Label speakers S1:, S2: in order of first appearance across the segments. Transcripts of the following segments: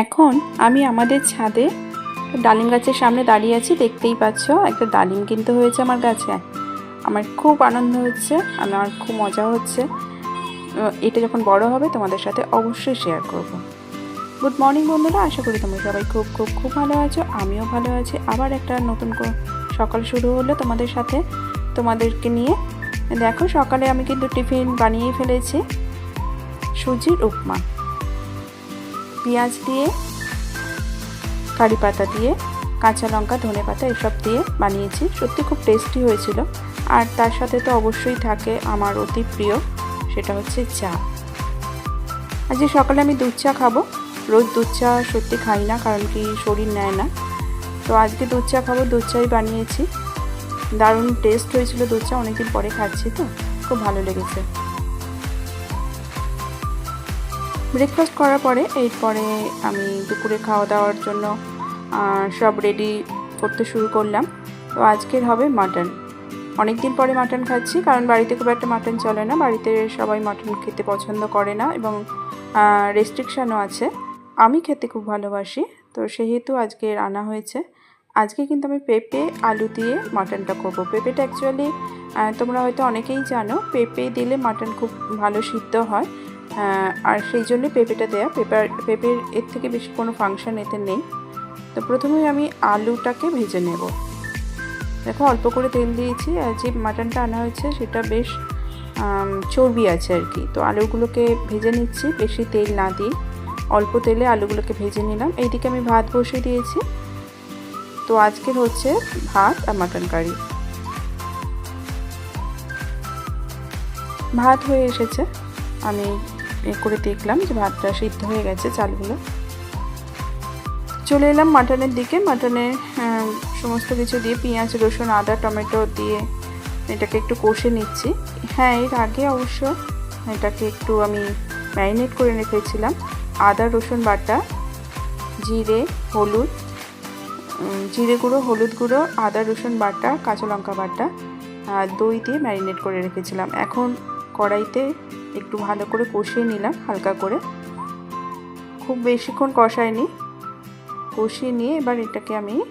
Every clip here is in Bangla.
S1: এখন আমি আমাদের ছাদে ডালিম গাছের সামনে দাঁড়িয়ে আছি, দেখতেই পাচ্ছ একটা ডালিম কিনতে হয়েছে আমার গাছে। আমার খুব আনন্দ হচ্ছে আমার খুব মজা হচ্ছে। এটা যখন বড় হবে, তোমাদের সাথে অবশ্যই শেয়ার করব। গুড মর্নিং বন্ধুরা, আশা করি তোমরা সবাই খুব খুব খুব ভালো আছো, আমিও ভালো আছি। আবার একটা নতুন সকাল শুরু হলো তোমাদের সাথে। তোমাদেরকে নিয়ে, দেখো সকালে আমি কিন্তু টিফিন বানিয়ে ফেলেছি। সুজির উপমা। পেঁয়াজ দিয়ে, কারি পাতা দিয়ে, কাঁচা লঙ্কা, ধনে পাতা এসব দিয়ে বানিয়েছি। সত্যি খুব টেস্টি হয়েছিল। আর তার সাথে তো অবশ্যই থাকে আমার অতি প্রিয়, সেটা হচ্ছে চা। আজকে সকালে আমি দুধ চা খাব। রোজ দুধ চা সত্যি খাই না, কারণ কি শরীর নেয় না। তো আজকে দুধ চা খাব, দুধ চাই বানিয়েছি। দারুণ টেস্ট হয়েছিল দুধ চা, অনেকদিন পরে খাচ্ছি তো, খুব ভালো লেগেছে। ব্রেকফাস্ট করার পরে, এরপরে আমি দুপুরে খাওয়া দাওয়ার জন্য সব রেডি করতে শুরু করলাম। তো আজকের হবে মাটন অনেক দিন পরে মাটন খাচ্ছি, কারণ বাড়িতে খুব একটা মাটন চলে না। বাড়িতে সবাই মাটন খেতে পছন্দ করে না এবং রেস্ট্রিকশানও আছে। আমি খেতে খুব ভালোবাসি, তো সেহেতু আজকে রান্না হয়েছে। আজকে কিন্তু আমি পেঁপে, আলু দিয়ে মাটনটা করব। পেঁপেটা অ্যাকচুয়ালি তোমরা হয়তো অনেকেই জানো, পেঁপে দিলে মাটন খুব ভালো সিদ্ধ হয়। আর সেই জন্য পেঁপেটা দেয়া। পেঁপের পেঁপের এর থেকে বেশি কোনো ফাংশন এতে নেই। তো প্রথমেই আমি আলুটাকে ভেজে নেব। দেখো, অল্প করে তেল দিয়েছি আর যে মাটনটা আনা হয়েছে সেটা বেশ চর্বি আছে আর কি। তো আলুগুলোকে ভেজে নিচ্ছি, বেশি তেল না দিয়ে। অল্প তেলে আলুগুলোকে ভেজে নিলাম। এইদিকে আমি ভাত বসিয়ে দিয়েছি। তো আজকের হচ্ছে ভাত আর মাটন কারি। ভাত হয়ে এসেছে। আমি করে দেখলাম যে ভাতটা সিদ্ধ হয়ে গেছে চালগুলো। চলে এলাম মাটনের দিকে। মাটনে সমস্ত কিছু দিয়ে পেঁয়াজ, রসুন, আদা, টমেটো দিয়ে এটাকে একটু কষে নিচ্ছি। হ্যাঁ এর আগে অবশ্য এটাকে একটু আমি ম্যারিনেট করে রেখেছিলাম। আদা, রসুন বাটা, জিরে, হলুদ জিরে গুঁড়ো, হলুদ গুঁড়ো, আদা, রসুন বাটা, কাঁচা লঙ্কা বাটা, আর দই দিয়ে ম্যারিনেট করে রেখেছিলাম। এখন কড়াইতে একটু ভালো করে কষিয়ে নিলাম, হালকা করে। খুব বেশিক্ষণ কষায়নি। কষিয়ে নিয়ে এবার এটাকে আমি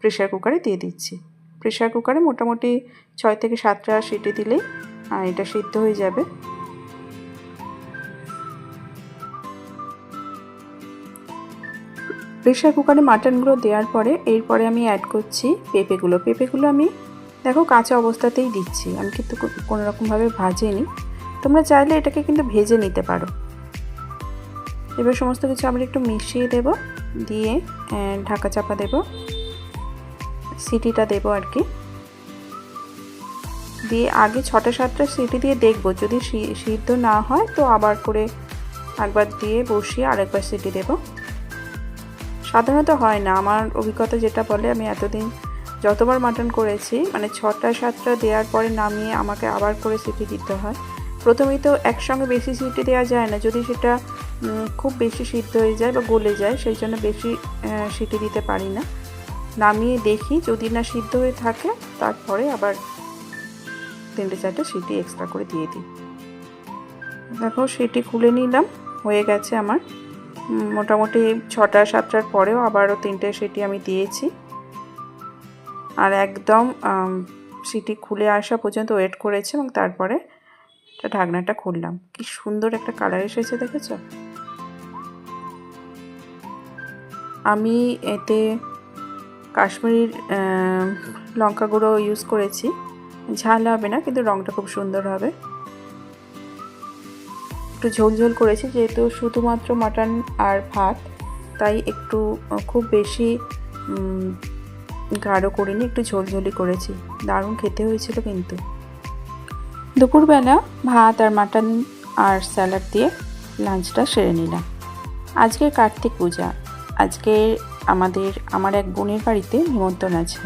S1: প্রেশার কুকারে দিয়ে দিচ্ছি। প্রেশার কুকারে মোটামুটি ছয় থেকে সাতটা সিটি দিলেই এটা সিদ্ধ হয়ে যাবে। প্রেশার কুকারে মাটনগুলো দেওয়ার পরে, এরপরে আমি অ্যাড করছি পেঁপেগুলো। পেঁপেগুলো আমি, দেখো কাঁচা অবস্থাতেই দিচ্ছি। আমি কিন্তু কো- কোনো রকমভাবে ভাজিনি। তোমরা চাইলে এটাকে কিন্তু ভেজে নিতে পারো। এবার সমস্ত কিছু আমরা একটু মিশিয়ে দেব, দিয়ে ঢাকা চাপা দেব, সিটিটা দেব আর কি। দিয়ে আগে ছটা সাতটা সিটি দিয়ে দেখব, যদি সিদ্ধ না হয় তো আবার করে একবার দিয়ে বসিয়ে আরেকবার সিটি দেব। সাধারণত হয় না, আমার অভিজ্ঞতা যেটা বলে, আমি এতদিন যতবার মাটন করেছি মানে ছটা সাতটা দেওয়ার পরে নামিয়ে আমাকে আবার করে সিটি দিতে হয়। প্রথমেই তো একসঙ্গে বেশি সিটি দেওয়া যায় না। যদি সেটা খুব বেশি সিদ্ধ হয়ে যায় বা গলে যায়, সেই জন্য বেশি সিটি দিতে পারি না। নামিয়ে দেখি, যদি না সিদ্ধ হয়ে থাকে, তারপরে আবার তিনটে চারটে সিটি এক্সট্রা করে দিয়ে দিই। দেখো, সিটি খুলে নিলাম, হয়ে গেছে আমার। মোটামুটি ছটা, সাতটার পরেও আবারও তিনটে সিটি আমি দিয়েছি। আর একদম সিটি খুলে আসা পর্যন্ত ওয়েট করেছে এবং তারপরে এটা ঢাকনাটা খুললাম। কি সুন্দর একটা কালার এসেছে, দেখেছ? আমি এতে কাশ্মীরি লঙ্কা গুঁড়ো ইউজ করেছি। ঝাল হবে না, কিন্তু রঙটা খুব সুন্দর হবে। একটু ঝোল ঝোল করেছি, যেহেতু শুধুমাত্র মাটন আর ভাত, তাই একটু খুব বেশি গাঢ় করিনি, একটু ঝোলঝোলি করেছি। দারুণ খেতে হয়েছিল কিন্তু। দুপুরবেলা ভাত আর মাটন আর স্যালাড দিয়ে লাঞ্চটা সেরে নিলাম। আজকে কার্তিক পূজা। আজকে আমাদের, আমার এক বোনের বাড়িতে নিমন্ত্রণ আছে।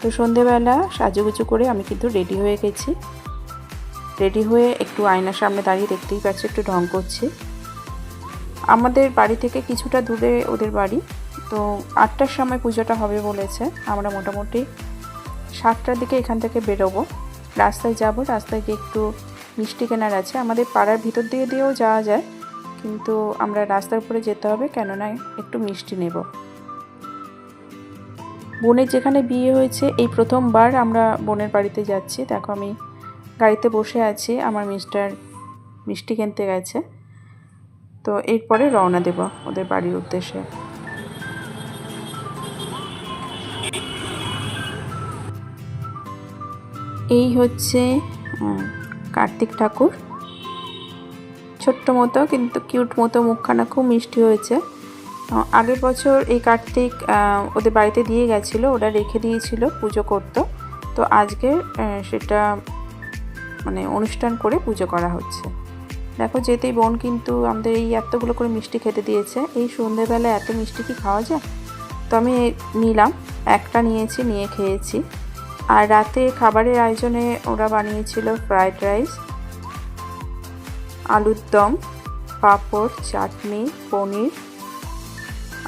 S1: তো সন্ধেবেলা সাজুগুজু করে আমি কিন্তু রেডি হয়ে গেছি। রেডি হয়ে একটু আয়নার সামনে দাঁড়িয়ে দেখতেই পাচ্ছি, একটু ঢং করছি। আমাদের বাড়ি থেকে কিছুটা দূরে ওদের বাড়ি। তো আটটার সময় পুজোটা হবে বলেছে। আমরা মোটামুটি সাতটার দিকে এখান থেকে বেরোবো। রাস্তায় যাব, রাস্তায় গিয়ে একটু মিষ্টি কেনার আছে। আমাদের পাড়ার ভিতর দিয়ে দিয়েও যাওয়া যায়, কিন্তু আমরা রাস্তার উপরে যেতে হবে, কেননা একটু মিষ্টি নেব। বোনের যেখানে বিয়ে হয়েছে, এই প্রথমবার আমরা বোনের বাড়িতে যাচ্ছি। দেখো, আমি গাড়িতে বসে আছি, আমার মিস্টার মিষ্টি কিনতে গেছে। তো এরপরে রওনা দেব ওদের বাড়ির উদ্দেশ্যে। এই হচ্ছে কার্তিক ঠাকুর। ছোট্ট মতো কিন্তু কিউট মতো মুখখানা খুব মিষ্টি হয়েছে। আগের বছর এই কার্তিক ওদের বাড়িতে দিয়ে গেছিল, ওরা রেখে দিয়েছিল, পুজো করতো। তো আজকে সেটা মানে অনুষ্ঠান করে পুজো করা হচ্ছে। দেখো, যেতেই বোন কিন্তু আমাদের এই এতগুলো করে মিষ্টি খেতে দিয়েছে। এই সন্ধেবেলা এত মিষ্টি কি খাওয়া যায়? তো আমি নিলাম, একটা নিয়েছি, নিয়ে খেয়েছি। আর রাতে খাবারের আয়োজনে ওরা বানিয়েছিল ফ্রায়েড রাইস আলুর দম, পাঁপড়, চাটনি, পনির,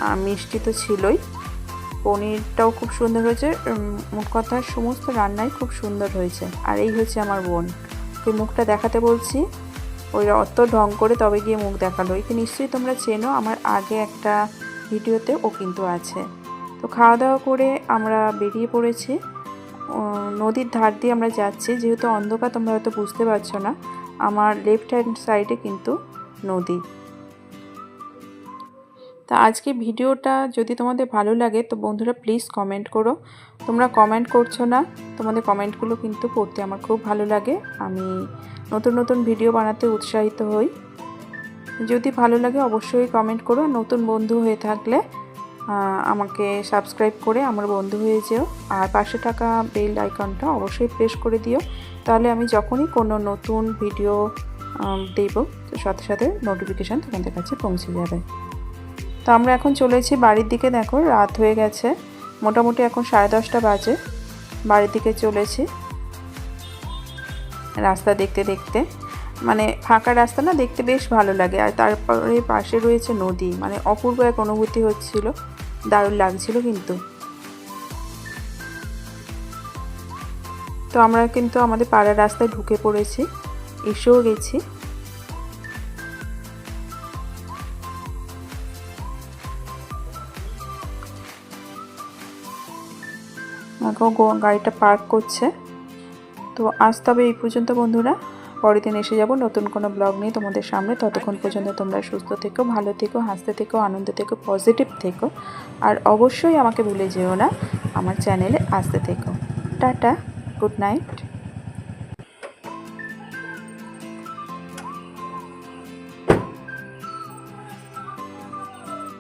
S1: আর মিষ্টি তো ছিলই। পনিরটাও খুব সুন্দর হয়েছে। মোট কথা সমস্ত রান্নাই খুব সুন্দর হয়েছে। আর এই হচ্ছে আমার বোন। ওই মুখটা দেখাতে বলছি। ওই অত ঢং করে তবে গিয়ে মুখ দেখাল। একে নিশ্চয়ই তোমরা চেনো, আমার আগে একটা ভিডিওতে ও কিন্তু আছে। তো খাওয়া দাওয়া করে আমরা বেরিয়ে পড়েছি। নদীর ধার দিয়ে আমরা যাচ্ছি। যেহেতু অন্ধকার, তোমরা হয়তো বুঝতে পারছ না। আমার লেফট হ্যান্ড সাইডে কিন্তু নদী। তা আজকে ভিডিওটা যদি তোমাদের ভালো লাগে, তো বন্ধুরা প্লিজ কমেন্ট করো। তোমরা কমেন্ট করছ না, তোমাদের কমেন্টগুলো কিন্তু পড়তে আমার খুব ভালো লাগে। আমি নতুন নতুন ভিডিও বানাতে উৎসাহিত হই। যদি ভালো লাগে, অবশ্যই কমেন্ট করো। নতুন বন্ধু হয়ে থাকলে আমাকে সাবস্ক্রাইব করে আমার বন্ধু হয়ে যেও। আর পাশে থাকা বেল আইকনটা অবশ্যই প্রেস করে দিও। তাহলে আমি যখনই কোনো নতুন ভিডিও দেব সাথে সাথে নোটিফিকেশান তোমাদের কাছে পৌঁছে যাবে। তো আমরা এখন চলেছি বাড়ির দিকে। দেখো, রাত হয়ে গেছে। মোটামুটি এখন সাড়ে দশটা বাজে। বাড়ির দিকে চলেছি রাস্তা দেখতে দেখতে। মানে ফাঁকা রাস্তা না দেখতে বেশ ভালো লাগে। আর তারপরে পাশে রয়েছে নদী। মানে অপূর্ব এক অনুভূতি হচ্ছিল। দারুণ লাগছিল কিন্তু। তো আমরা কিন্তু আমাদের পাড়ার রাস্তায় ঢুকে পড়েছি। এসেও গেছি। গাড়িটা পার্ক করছে। তো আজ তবে এই পর্যন্ত বন্ধুরা। পরের দিন এসে যাব। নতুন কোনো ব্লগ নিয়ে তোমাদের সামনে। ততক্ষণ পর্যন্ত তোমরা সুস্থ থেকো, ভালো থেকো, হাসতে থেকো, আনন্দ থেকো পজিটিভ থেকো। আর অবশ্যই আমাকে ভুলে যেও না, আমার চ্যানেলে আসতে থেকো। Tata good night